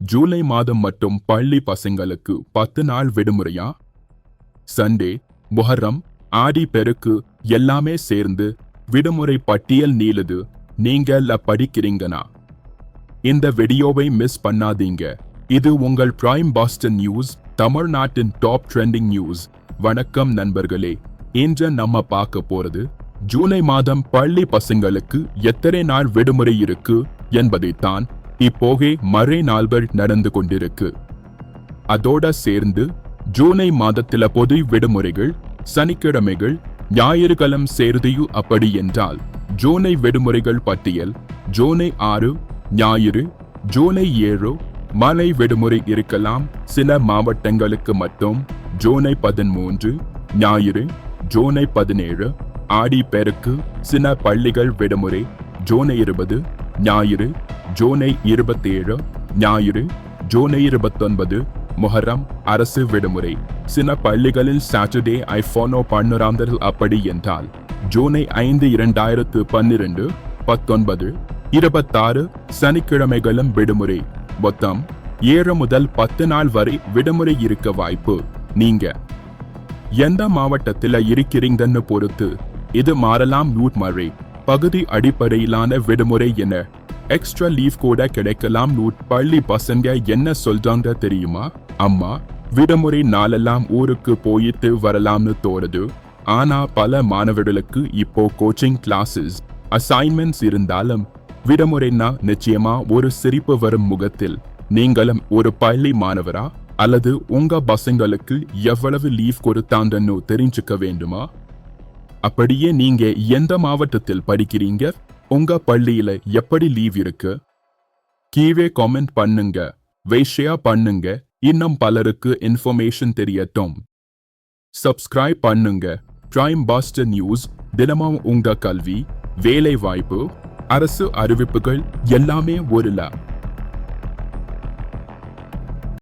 ஜூலை மாதம் மட்டும் பள்ளி பசங்களுக்கு பத்து நாள் விடுமுறையா? சண்டே முஹர்ரம் ஆடி பெருக்கு எல்லாமே சேர்ந்து விடுமுறை பட்டியல் நீளுது. நீங்கள படிக்கிறீங்கனா? இந்த வீடியோவை மிஸ் பண்ணாதீங்க. இது உங்கள் பிரைம் பாஸ்டன் நியூஸ் தமிழ்நாட்டின் டாப் ட்ரெண்டிங் நியூஸ் வணக்கம் நண்பர்களே. இன்று நம்ம பார்க்க போறது ஜூலை மாதம் பள்ளி பசங்களுக்கு எத்தனை நாள் விடுமுறை இருக்கு என்பதைத்தான் இப்போகே மரே நாள்கள் நடந்து கொண்டிருக்கு. அதோட சேர்ந்து ஜூலை மாதத்தில பொது விடுமுறைகள் சனிக்கிழமைகள் ஞாயிறுகளம் சேர்தியு அப்படி என்றால் ஜூனை விடுமுறைகள் பட்டியல் ஜூனை ஆறு ஞாயிறு ஜூனை ஏழு மலை விடுமுறை இருக்கலாம். சில மாவட்டங்களுக்கு மட்டும் ஜூனை பதிமூன்று ஞாயிறு ஜூனை பதினேழு ஆடி பெருக்கு சில பள்ளிகள் விடுமுறை ஜூலை இருபது ஞாயிறு ஜூலை இருபத்தேழு ஞாயிறு ஜூலை இருபத்தொன்பது மொஹரம் அரசு விடுமுறை. சில பள்ளிகளில் சாட்டர்டே ஐஃபோனோ பண்ணுறாந்தல் அப்படி என்றால் ஜூலை ஐந்து இரண்டாயிரத்து பன்னிரண்டு பத்தொன்பது இருபத்தாறு சனிக்கிழமைகளும் விடுமுறை. மொத்தம் ஏழு முதல் பத்து நாள் வரை விடுமுறை இருக்க வாய்ப்பு. நீங்க எந்த மாவட்டத்தில் இருக்கிறீங்கன்னு பொறுத்து இது மாறலாம் நூட் மழை பகுதி அடிப்படையிலான விடுமுறை என எக்ஸ்ட்ரா லீவ் கூட கிடைக்கலாம் பள்ளி பசங்க என்ன சொல்றாங்க தெரியுமா? அம்மா விடுமுறை நாளெல்லாம் ஊருக்கு போயிட்டு வரலாம்னு தோறது ஆனா பல மாணவர்களுக்கு இப்போ கோச்சிங் கிளாஸஸ் அசைன்மெண்ட்ஸ் இருந்தாலும் விடுமுறைனா நிச்சயமா ஒரு சிரிப்பு வரும் முகத்தில். நீங்களும் ஒரு பள்ளி மாணவரா? அல்லது உங்க பசங்களுக்கு எவ்வளவு லீவ் கொடுத்தாங்கன்னு தெரிஞ்சுக்க வேண்டுமா? அப்படியே நீங்க எந்த மாவட்டத்தில் படிக்கிறீங்க? உங்க பள்ளியில எப்படி லீவ் இருக்கு? கீழே காமெண்ட் பண்ணுங்க. வேஷியா பண்ணுங்க. இன்னும் பலருக்கு இன்ஃபர்மேஷன் தெரியட்டும். சப்ஸ்கிரைப் பண்ணுங்க. பிரைம் பாஸ்டர் நியூஸ் தினமும் உங்க கல்வி வேலை வாய்ப்பு அரசு அறிவிப்புகள் எல்லாமே ஒரு ல